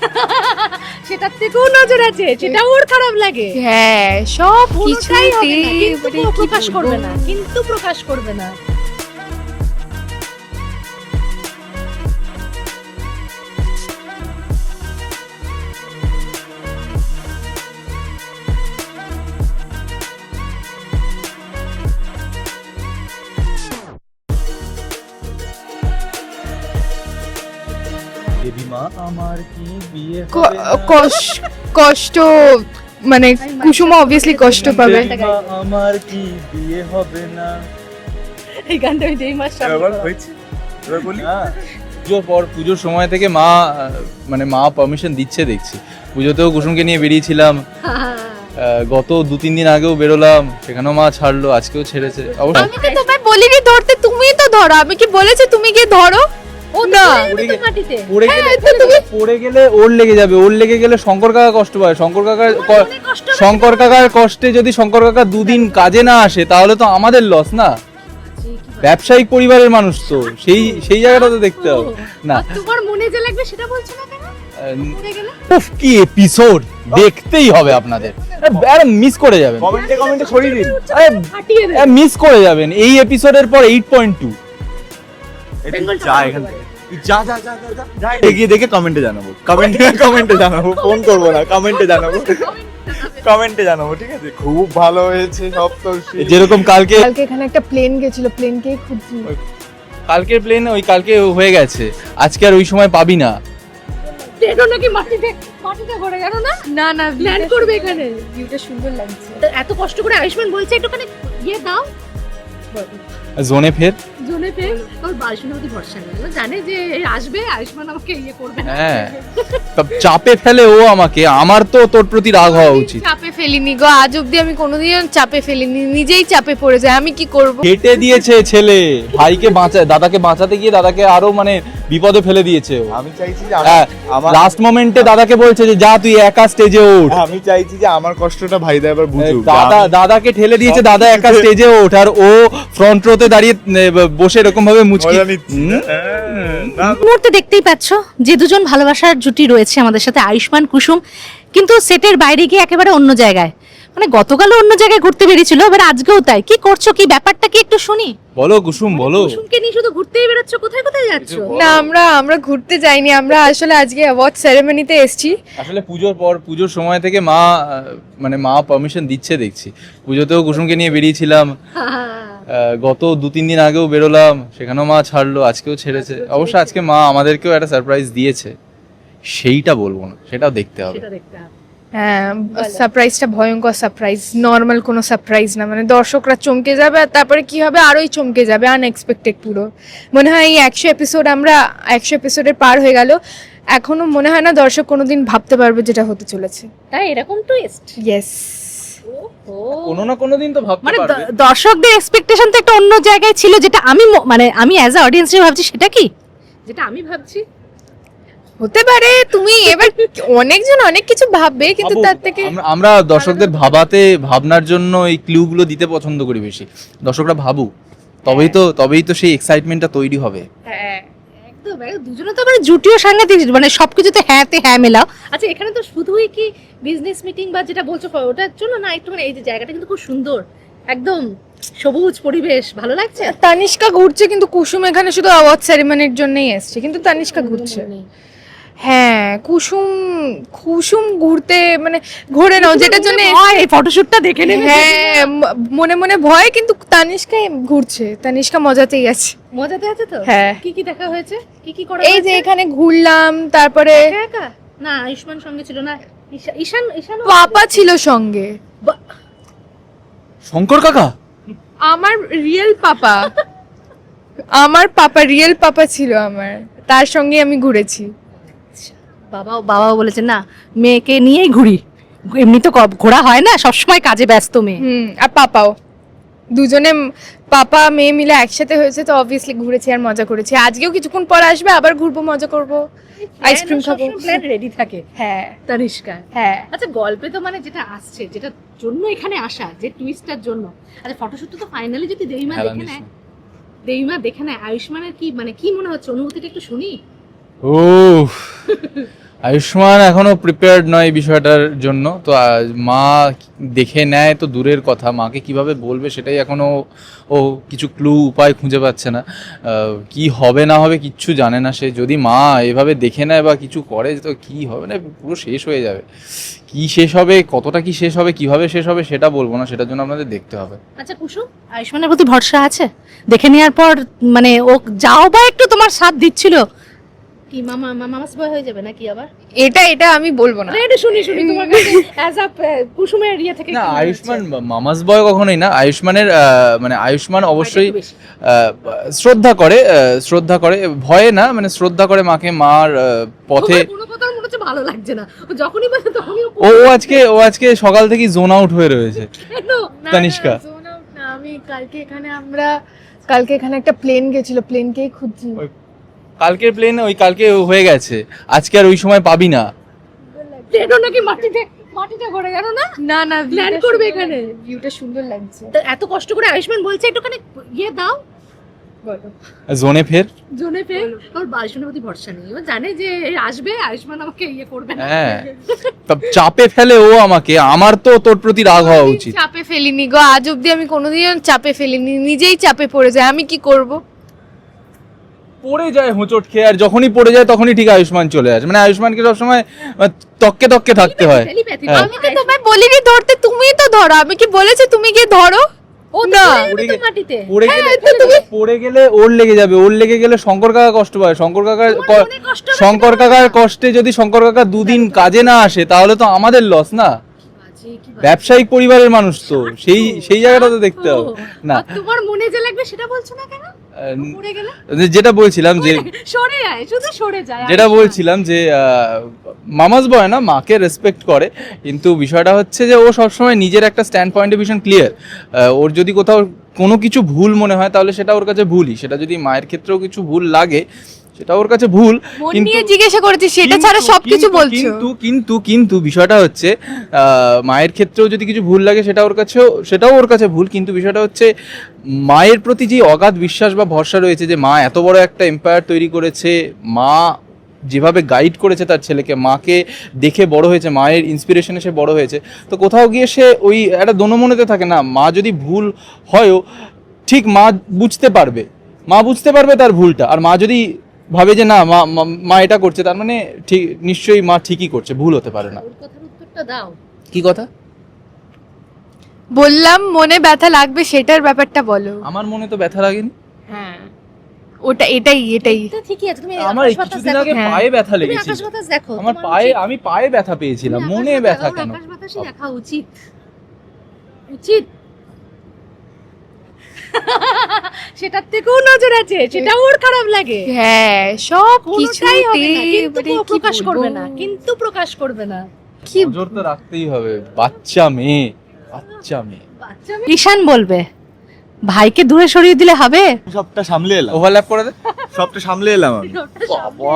সেটার থেকেও নজর আছে সেটা ওর খারাপ লাগে। হ্যাঁ সব কিছুই কিন্তু প্রকাশ করবে না কিন্তু প্রকাশ করবে না। মা আমার কি বিয়ে কষ্ট মানে কুসুম অবভিয়াসলি কষ্ট পাবে। আমার কি বিয়ে হবে না? এই গানটা আমি যেই মাস এবার হয়েছে। এবার বলি? পুজোর পর পুজোর সময় থেকে মা মানে মা পারমিশন দিচ্ছে দেখছি। পুজোতেও কুসুমকে নিয়ে বেরিয়েছিলাম। গত দু তিন দিন আগেও বেরোলাম। সেখানেও মা ছাড়লো আজকেও ছেড়েছে। অবশ্য আমি তো তোমায় বলিনি ধরতে তুমি তো ধরো। আমি কি বলেছি তুমি গিয়ে ধরো? ও না। না তো মাটিতে। পড়ে গেলে হ্যাঁ, পড়ে গেলে ওর লেগে যাবে ওর লেগে গেলে শঙ্কর কাকা কষ্ট পায়। শঙ্কর কাকার শঙ্কর কাকার কষ্টে যদি শঙ্কর কাকা দুদিন কাজে না আসে তাহলে তো আমাদের লস না? ব্যবসায়িক পরিবারের মানুষ তো সেই সেই জায়গাটা তো দেখতে হবে। না। তোমার মনে যে লাগবে সেটা বলছো না কেন? আহ, পড়ে গেলে? উফ কি এপিসোড দেখতেই হবে আপনাদের। আরে মিস করে যাবেন। কমেন্টে কমেন্টে ছড়িয়ে দিন। আরে মিস করে যাবেন। এই এপিসোডের পর এইট পয়েন্ট টু এটা যা এখান থেকে। যা যা যা যা, যা যা এগিয়ে দেখে কমেন্টে জানাব। কমেন্টে কমেন্টে জানাব। ফোন করব না কমেন্টে জানাব। কমেন্টে জানাব ঠিক আছে? খুব ভালো হয়েছে সপ্তর্ষি যেরকম কালকে কালকে এখানে একটা প্লেন গেছিল প্লেনকে খুঁজছি কালকের প্লেন ওই কালকে হয়ে গেছে। আজকে আর ওই সময় পাবি না। ট্রেনও নাকি মাটিতে মাটিতে ঘোরে জানো না? না না ল্যান্ড করবে এখানে। ভিউটা সুন্দর লাগছে। এত কষ্ট করে আয়ুষ্মান বলছে একটুখানি ইয়ে দাও। জোনে ফের? ওর প্রতি ভরসা নেই ও জানে যে এই আসবে আয়ুষ্মান আমাকে ইয়ে করবে না। হ্যাঁ। তা চাপে ফেলে ও আমাকে। আমার তো তোর প্রতি রাগ হওয়া উচিত। চাপে ফেলিনি গো। আজ অব্দি আমি কোনোদিন চাপে ফেলিনি। নিজেই চাপে পড়ে যায়। আমি কি করব? কেটে দিয়েছে ছেলে। ভাইকে বাঁচায় দাদাকে বাঁচাতে গিয়ে দাদাকে আরও মানে বিপদে ফেলে দিয়েছে আমি চাইছি যে হ্যাঁ, আমার- লাস্ট মোমেন্টে দাদাকে বলছে যে যা তুই একা স্টেজে ওঠ। আমি চাইছি যে আমার কষ্টটা ভাইদা এবার বুঝুক। দাদা দাদাকে ঠেলে দিয়েছে দাদা একা স্টেজে ওঠ। আর ও ফ্রন্ট রোতে দাঁড়িয়ে বসে এরকম ভাবে মুচকি। হ্যাঁ, মুহূর্তে দেখতেই পাচ্ছ যে দুজন ভালোবাসার জুটি রয়েছে আমাদের সাথে আয়ুষ্মান কুসুম। কিন্তু সেটের বাইরে গিয়ে একেবারে অন্য জায়গায়। মানে গতকালও অন্য জায়গায় ঘুরতে বেরিয়েছিল এবার আজকেও তাই। কি করছ? কি ব্যাপারটা কি একটু শুনি? বলো কুসুম বলো। কুসুমকে নিয়ে শুধু ঘুরতেই বেরোচ্ছ? কোথায় কোথায় যাচ্ছ? না আমরা আমরা ঘুরতে যাইনি আমরা আসলে আজকে অ্যাওয়ার্ড সেরেমনিতে এসেছি। আসলে পুজোর পর পুজোর সময় থেকে মা মানে মা পারমিশন দিচ্ছে দেখছি। পুজোতেও কুসুমকে নিয়ে বেরিয়েছিলাম। গত দু তিন দিন আগেও বেরোলাম সেখানেও মা ছাড়লো আজকেও ছেড়েছে। অবশ্য আজকে মা আমাদেরকেও একটা সারপ্রাইজ দিয়েছে। সেইটা বলব না সেটাও দেখতে হবে। সেটা দেখতে হবে। সারপ্রাইজটা ভয়ঙ্কর সারপ্রাইজ নর্মাল কোনো সারপ্রাইজ না। মানে দর্শকরা চমকে যাবে আর তারপরে কি হবে? আরোই চমকে যাবে আনএক্সপেক্টেড পুরো। মনে হয় এই একশো এপিসোড আমরা একশো এপিসোডের পার হয়ে গেল। এখনও মনে হয় না দর্শক কোনোদিন ভাবতে পারবে যেটা হতে চলেছে। তাই? এরকম টুইস্ট ইয়েস কোনো না কোনো দিন তো ভাবতে মানে দর্শকদের এক্সপেকটেশন তো একটা অন্য জায়গায় ছিল যেটা আমি ম- মানে আমি অ্যাজ আ অডিয়েন্স ভাবছি সেটা কি? যেটা আমি ভাবছি? হতে পারে তুমি এবার অনেকজন অনেক কিছু ভাববে কিন্তু তার থেকে আমরা- দর্শকদের ভাবাতে ভাবনার জন্য এই ক্লুগুলো দিতে পছন্দ করি বেশি। দর্শকরা ভাবুক। তবেই তো তবেই তো সেই এক্সাইটমেন্টটা তৈরি হবে। হ্যাঁ একদম একদম। দুজনে তো মানে জুটিও সাংঘাতিক মানে সবকিছুতে হ্যাঁতে হ্যাঁ মেলাও। আচ্ছা এখানে তো শুধুই কি বিজনেস মিটিং বা যেটা বলছো ওটার জন্য না একটু মানে এই যে জায়গাটা কিন্তু খুব সুন্দর। একদম সবুজ পরিবেশ ভালো লাগছে? তানিষ্কা ঘুরছে কিন্তু কুসুম এখানে শুধু অ্যাওয়ার্ড সেরেমনির জন্যই এসছে কিন্তু তানিষ্কা ঘুরছে। হ্যাঁ কুসুম কুসুম ঘুরতে মানে ঘুরে নাও যেটার জন্য এই ফটোশুটটা দেখে নেবে হ্যাঁ মনে মনে ভয় কিন্তু তানিষ্কা ঘুরছে। তানিষ্কা মজাতেই আছে। মজাতে আছে তো? হ্যাঁ। কি কি দেখা হয়েছে? কি কি করা এই যে এখানে ঘুরলাম তারপরে একা না আয়ুষ্মান সঙ্গে ছিল না। ঈশান ঈশান পাপা ছিল সঙ্গে। শঙ্কর কাকা? আমার রিয়েল পাপা। আমার পাপা রিয়েল পাপা ছিল আমার। তার সঙ্গে আমি ঘুরেছি। বাবাও বাবাও বলেছে না মেয়েকে নিয়েই ঘুরি। এমনি তো ঘোরা হয় না সবসময় কাজে ব্যস্ত মেয়ে। হুম আর পাপাও। দুজনে পাপা মেয়ে মিলে একসাথে হয়েছে তো অবভিয়াসলি ঘুরেছি আর মজা করেছি। আজকেও কিছুক্ষণ পর আসবে আবার ঘুরবো মজা করব। আইসক্রিম খাব। প্ল্যান রেডি থাকে। হ্যাঁ। তানিষ্কা। হ্যাঁ। আচ্ছা গল্পে তো মানে যেটা আসছে যেটার জন্য এখানে আসা যে টুইস্টার জন্য। আচ্ছা ফটোশুট তো ফাইনালি যদি দেইমা দেখে নেয়। না। দেইমা দেখে নেয় আয়ুষ্মানের কি মানে কি মনে হচ্ছে? অনুভূতিটা একটু শুনি। ও আয়ুষ্মান এখনও প্রিপেয়ার্ড নয় এই বিষয়টার জন্য। তো মা দেখে নেয় তো দূরের কথা। মাকে কীভাবে বলবে সেটাই এখনও ও কিছু ক্লু উপায় খুঁজে পাচ্ছে না। কি হবে না হবে কিচ্ছু জানে না সে। যদি মা এভাবে দেখে নেয় বা কিছু করে, তো কি হবে না? পুরো শেষ হয়ে যাবে। কি শেষ হবে, কতটা কি শেষ হবে, কীভাবে শেষ হবে সেটা বলব না। সেটার জন্য আপনাদের দেখতে হবে। আচ্ছা কুসুম আয়ুষ্মানের প্রতি ভরসা আছে? দেখে নেওয়ার পর মানে ও যাও বা একটু তোমার সাথ দিচ্ছিল কি মামা মামাস বয় হয়ে যাবে নাকি আবার? এটা এটা আমি বলব না। এটা শুনি শুনি তোমার কাছে অ্যাজ আ কুসুমের ইয়ে থেকে না আয়ুষ্মান মামাস বয় কখনোই না। আয়ুষ্মানের মানে আয়ুষ্মান অবশ্যই শ্রদ্ধা করে শ্রদ্ধা করে ভয়ে না মানে শ্রদ্ধা করে মাকে মার পথে ভালো লাগছে না। ও যখনই তখনই আজকে ও আজকে সকাল থেকেই জোন আউট হয়ে রয়েছে? তানিষ্কা। না, আমি কালকে এখানে আমরা কালকে এখানে একটা প্লেন গেছিল প্লেনকেই খুঁজছি। কালকের প্লেন ওই কালকে হয়ে গেছে। আজকে আর ওই সময় পাবি না। প্লেনও নাকি মাটিতে মাটিতে ঘরে গেল না? না না Land করবে এখানে। ভিউটা সুন্দর লাগছে। তো এত কষ্ট করে আয়ুষ্মান বলছে একটুখানি ইয়ে দাও। জোনে ফের? জোনে ফের? ওর আয়ুষ্মানের প্রতি ভরসা নেই। ও জানে যে আসবে আয়ুষ্মান আমাকে ইয়ে করবে না। হ্যাঁ। তা চাপে ফেলে ও আমাকে। আমার তো তোর প্রতি রাগ হওয়া উচিত। চাপে ফেলিনি গো। আজ অব্দি আমি কোনোদিন চাপে ফেলিনি। নিজেই চাপে পড়ে যায়। আমি কি করব? পড়ে যায় হোঁচট খেয়ে আর যখনই পড়ে যায় তখনই ঠিক আয়ুষ্মান চলে আসে। মানে আয়ুষ্মানকে সবসময় তককে তককে থাকতে হয়। হ্যাঁ। আমি তো তোমায় বলিনি ধরতে তুমিই তো ধরো। আমি কি বলেছি তুমি গিয়ে ধরো? ও না। পড়ে হ্যাঁ, গেলে পড়ে গেলে ওর লেগে যাবে। ওর লেগে গেলে শঙ্কর কাকা কষ্ট পায়। শঙ্কর কাকার শঙ্কর কাকার কষ্টে যদি শঙ্কর কাকা দুদিন কাজে না আসে তাহলে তো আমাদের লস না। ব্যবসায়িক পরিবারের মানুষ তো। সেই সেই জায়গাটা তো দেখতে হবে। না। তোমার মনে যে লাগবে সেটা বলছো না কেন? যেটা বলছিলাম যে সরে যায় শুধু সরে যায় যেটা বলছিলাম যে মামাস মামাজ বয় না মাকে রেসপেক্ট করে কিন্তু বিষয়টা হচ্ছে যে ও সবসময় নিজের একটা স্ট্যান্ড পয়েন্টে ভীষণ ক্লিয়ার ওর যদি কোথাও কোনো কিছু ভুল মনে হয় তাহলে সেটা ওর কাছে ভুলই। সেটা যদি মায়ের ক্ষেত্রেও কিছু ভুল লাগে সেটা ওর কাছে ভুল কিন্তু নিয়ে জিজ্ঞাসা করেছি সেটা ছাড়া সবকিছু বলছো। কিন্তু কিন্তু কিন্তু বিষয়টা হচ্ছে মায়ের ক্ষেত্রেও যদি কিছু ভুল লাগে সেটা ওর কাছেও সেটাও ওর কাছে ভুল কিন্তু বিষয়টা হচ্ছে মায়ের প্রতি যে অগাধ বিশ্বাস বা ভরসা রয়েছে যে মা এত বড় একটা এম্পায়ার তৈরি করেছে মা যেভাবে গাইড করেছে তার ছেলেকে মাকে দেখে বড় হয়েছে মায়ের ইন্সপিরেশনে সে বড় হয়েছে তো কোথাও গিয়ে সে ওই একটা দোনমনেতে থাকে না মা যদি ভুল হয়ও ঠিক মা বুঝতে পারবে মা বুঝতে পারবে তার ভুলটা আর মা যদি ভাবে যে না মা মা- মা এটা করছে তার মানে ঠিক নিশ্চয়ই মা ঠিকই করছে ভুল হতে পারে না। ওর কথার উত্তরটা দাও। কি কথা? বললাম মনে ব্যথা লাগবে সেটার ব্যাপারটা বলো। আমার মনে তো ব্যথা লাগেনি। হ্যাঁ। ওটা এটাই এটাই। তো ঠিকই আছে তুমি আমার কিছুদিন আগে। পায়ে ব্যথা আকাশ বাতাস দেখো আমার পায়ে আমি পায়ে ব্যথা পেয়েছিলাম মনে ব্যথা কেন? আকাশ বাতাসই দেখা উচিত। উচিত। সেটার থেকেও নজর আছে সেটা ওর খারাপ লাগে। হ্যাঁ সব কোনোটাই হবে না, কিন্তু প্রকাশ করবে না কিন্তু প্রকাশ করবে না। কি নজর তো রাখতেই হবে বাচ্চা মেয়ে বাচ্চা মেয়ে। বাচ্চা মেয়ে- ঈশান বলবে ভাইকে দূরে সরিয়ে দিলে হবে? সবটা সামলে এলাম। ওভারল্যাপ করে দে। সবটা সামলে এলাম আমি। বাবা,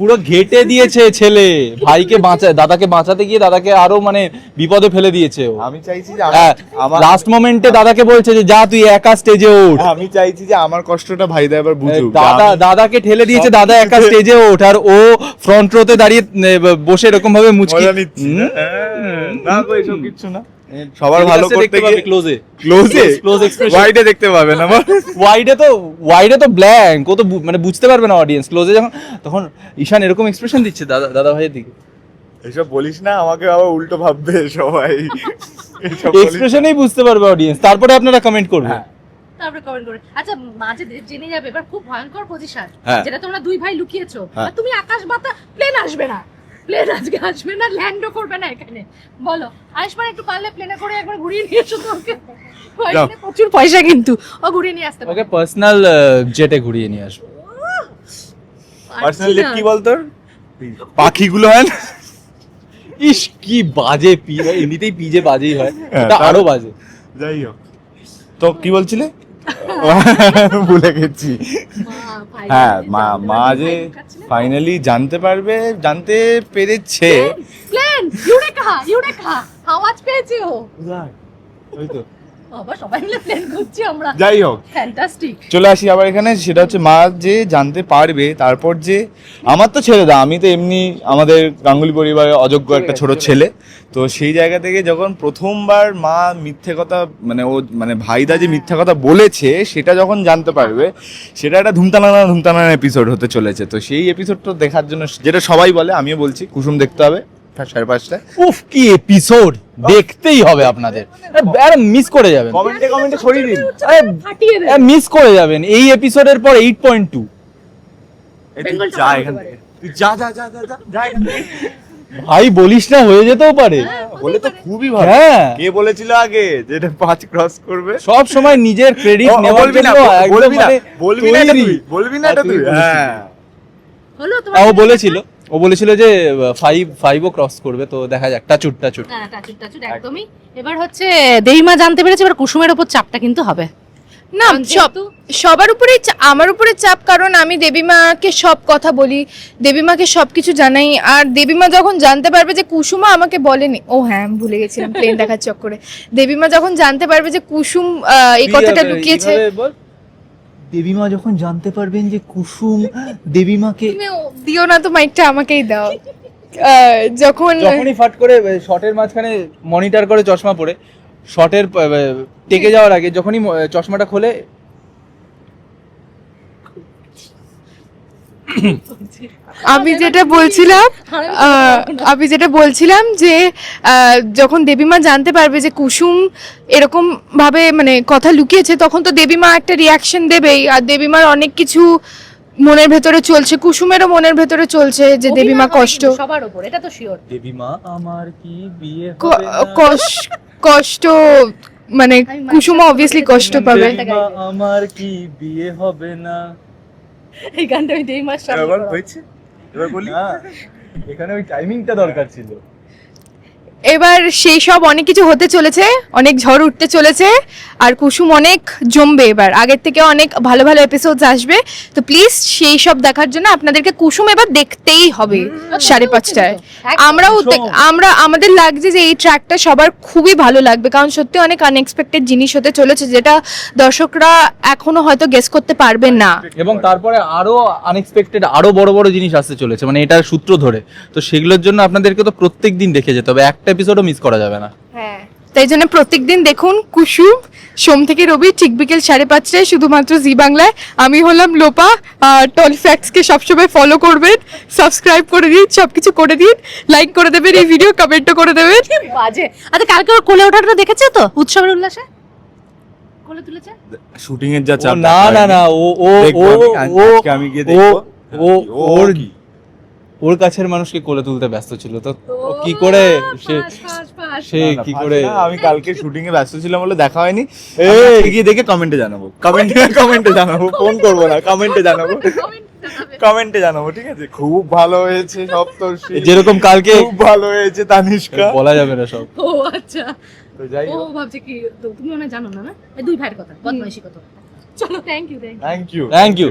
পুরো ঘেটে দিয়েছে ছেলে। ভাইকে বাঁচায় দাদাকে বাঁচাতে গিয়ে দাদাকে আরও মানে বিপদে ফেলে দিয়েছে ও। আমি চাইছি যে হ্যাঁ, আমার- লাস্ট মোমেন্টে দাদাকে বলছে যে যা তুই একা স্টেজে ওঠ। আমি চাইছি যে আমার কষ্টটা ভাইদা এবার বুঝুক। দাদা দাদাকে ঠেলে দিয়েছে দাদা একা স্টেজে ওঠ। আর ও ফ্রন্ট রোতে দাঁড়িয়ে বসে এরকম ভাবে মুচকি? হ্যাঁ, না গো এসব কিচ্ছু না। সবার ভালো করতে গিয়ে ক্লোজে ক্লোজে Close expression. ওয়াইডে দেখতে পাবেন আমার ওয়াইডে তো ওয়াইডে তো ব্ল্যাঙ্ক ও তো মানে বুঝতে পারবে না অডিয়েন্স ক্লোজে যখন তখন ঈশান এরকম এক্সপ্রেশন দিচ্ছে দাদা দাদা ভাইয়ের দিকে। এসব বলিস না আমাকে আবার উল্টো ভাববে সবাই। এক্সপ্রেশনেই বুঝতে পারবে অডিয়েন্স তারপরে আপনারা কমেন্ট করবেন। হ্যাঁ। তারপরে কমেন্ট করে আচ্ছা মাঝে জেনে যাবে এবার খুব ভয়ঙ্কর পজিশন হ্যাঁ। যেটা তোমরা দুই ভাই লুকিয়েছো। হ্যাঁ। আর তুমি আকাশ বাতা প্লেন আসবে না। প্লেন আজকে আসবে না ল্যান্ডও করবে না এখানে। বলো আয়ুষ্মান একটু পারলে প্লেনে করে একবার ঘুরিয়ে নিয়ে এসো তোকে প্রচুর পয়সা কিন্তু। ও ঘুরিয়ে নিয়ে আসতে ওকে পার্সোনাল জেটে ঘুরিয়ে নিয়ে আসব। পার্সোনাল কি বলতো? পাখিগুলো হয় না? ইস কি বাজে পি এমনিতেই পিজে বাজেই হয়। হ্যাঁ, এটা আরও বাজে। যাই হোক। তো কি বলছিলে? ভুলে গেছি। হ্যাঁ মা মা যে ফাইনালি জানতে পারবে জানতে পেরেছে। প্ল্যান ইউরেকা ইউরেকা আওয়াজ পেয়েছে ও? ওই তো। বাবা সবাই মিলে প্ল্যান করছি আমরা। যাই হোক। ফ্যান্টাস্টিক চলে আসি আবার এখানে সেটা হচ্ছে মা যে জানতে পারবে তারপর যে আমার তো ছেলে দা আমি তো এমনি আমাদের গাঙ্গুলি পরিবারের অযোগ্য একটা ছোট ছেলে। তো সেই জায়গা থেকে যখন প্রথমবার মা মিথ্যে কথা মানে ও মানে ভাইদা যে মিথ্যে কথা বলেছে সেটা যখন জানতে পারবে সেটা একটা ধুমতানানা ধুমতানানা এপিসোড হতে চলেছে। তো সেই এপিসোডটা দেখার জন্য যেটা সবাই বলে আমিও বলছি কুসুম দেখতে হবে। সাড়ে পাঁচটায় উফ কি এপিসোড দেখতেই হবে আপনাদের। আরে মিস করে যাবেন। কমেন্টে কমেন্টে ছড়িয়ে দিন। দে মিস করে যাবেন। এই এপিসোডের পর এইট পয়েন্ট টু এই তুই বেঙ্গল যা এখান থেকে। তুই যা যা যা যা যা। ভাই বলিস না হয়ে যেতেও পারে। বলে তো খুবই ভালো। হ্যাঁ। কে বলেছিল আগে যে এটা পাঁচ ক্রস করবে? সব সময় নিজের ক্রেডিট নেওয়ার বলবি না জন্য বলবি না মানে বলবি না এটা তুই বলবি না এটা তুই তুই হ্যাঁ। হলো তোমার হ্যাঁ, ও বলেছিল। ও বলেছিল যে ফাইভ ফাইভও ক্রস করবে তো দেখা যাক টাচুট টাচুট হ্যাঁ টাচুট টাচুট একদমই। এবার হচ্ছে দেইমা জানতে পেরেছে এবার কুসুমের ওপর চাপটা কিন্তু হবে। না সব সবার উপরেই আমার উপরে চাপ কারণ আমি দেবীমাকে সব কথা বলি দেবীমাকে সব কিছু জানাই আর দেবীমা যখন জানতে পারবে যে কুসুমা আমাকে বলেনি ও হ্যাঁ আমি ভুলে গেছিলাম প্লেন দেখার চক্করে। দেবীমা যখন জানতে পারবে যে কুসুম আহ, এই কথাটা লুকিয়েছে দেবীমা যখন জানতে পারবেন যে কুসুম দেবীমাকে দিও না তো মাইকটা আমাকেই দাও। আহ, যখন যখনই ফাট করে শটের মাঝখানে মনিটর করে চশমা পরে শটের টেকে যাওয়ার আগে যখনই চশমাটা খোলে আমি যেটা বলছিলাম আমি যেটা বলছিলাম যে যখন দেবীমা জানতে পারবে যে কুসুম এরকম ভাবে মানে কথা লুকিয়েছে তখন তো দেবীমা একটা রিয়াকশন দেবেই। আর দেবীমার অনেক কিছু মনের ভেতরে চলছে কুসুমেরও মনের ভেতরে চলছে যে দেবীমা কষ্ট। সবার উপর এটা তো শিওর দেবীমা আমার কি বিয়ে ক- কষ্ট মানে কুসুম অবভিয়াসলি কষ্ট পাবে। আমার কি বিয়ে হবে না? এই গানটা আমি দেই মাস এবার করো। হয়েছে এবার বলি না এখানে ওই টাইমিংটা দরকার ছিল এবার সেই সব অনেক কিছু হতে চলেছে অনেক ঝড় উঠতে চলেছে আর কুসুম অনেক জমবে এবার। আগের থেকে অনেক ভালো ভালো এপিসোডস আসবে। তো প্লিজ সেই সব দেখার জন্য আপনাদেরকে কুসুম এবার দেখতেই হবে সাড়ে পাঁচটায়। আমরাও আমরা আমাদের লাগছে যে এই ট্র্যাকটা সবার খুবই ভালো লাগবে কারণ সত্যি অনেক আনএক্সপেক্টেড জিনিস হতে চলেছে যেটা দর্শকরা এখনও হয়তো গেস করতে পারবেন না। এবং তারপরে আরও আনএক্সপেক্টেড আরও বড় বড় জিনিস আসতে চলেছে মানে এটার সূত্র ধরে। তো সেগুলোর জন্য আপনাদেরকে তো প্রত্যেক দিন দেখে যেতে হবে। একটা এপিসোডও মিস করা যাবে না। হ্যাঁ। তাই জন্য প্রত্যেকদিন দেখুন কুসুম সোম থেকে রবি ঠিক বিকেল সাড়ে পাঁচটায় শুধুমাত্র জি বাংলায়। আমি হলাম লোপা আর টল ফ্যাক্টসকে সবসময় ফলো করবেন সাবস্ক্রাইব করে দিন সবকিছু করে দিন লাইক করে দেবেন এই ভিডিও কমেন্টও করে দেবেন। বাজে। আচ্ছা কালকে ওর কোলে ওঠাটা দেখেছ তো উৎসবের উল্লাসে? কোলে তুলেছে? শুটিং এর যা চাপ না না না ও ও ও আমি, ও আজকে আমি গিয়ে দেখব। ও ও ওর? ওর কাছের মানুষকে কোলে তুলতে ব্যস্ত ছিল তো কি করে সে। সে কি করে আমি কালকে শুটিং এ ব্যস্ত ছিলাম বলে দেখা হয়নি। গিয়ে দেখে কমেন্টে জানাব। কমেন্টে কমেন্টে জানাব ফোন করব না কমেন্টে জানাব। কমেন্টে জানাব। ঠিক আছে? খুব ভালো হয়েছে সপ্তর্ষি যেরকম কালকে খুব ভালো হয়েছে তানিষ্কা। বলা যাবে না সব। ও আচ্ছা। তো যাই ও হোক। ভাবছে কি তুমি মনে জানো না না? দুই ভাইয়ের কথা বদমাইশি কথা। চলো thank you thank you thank you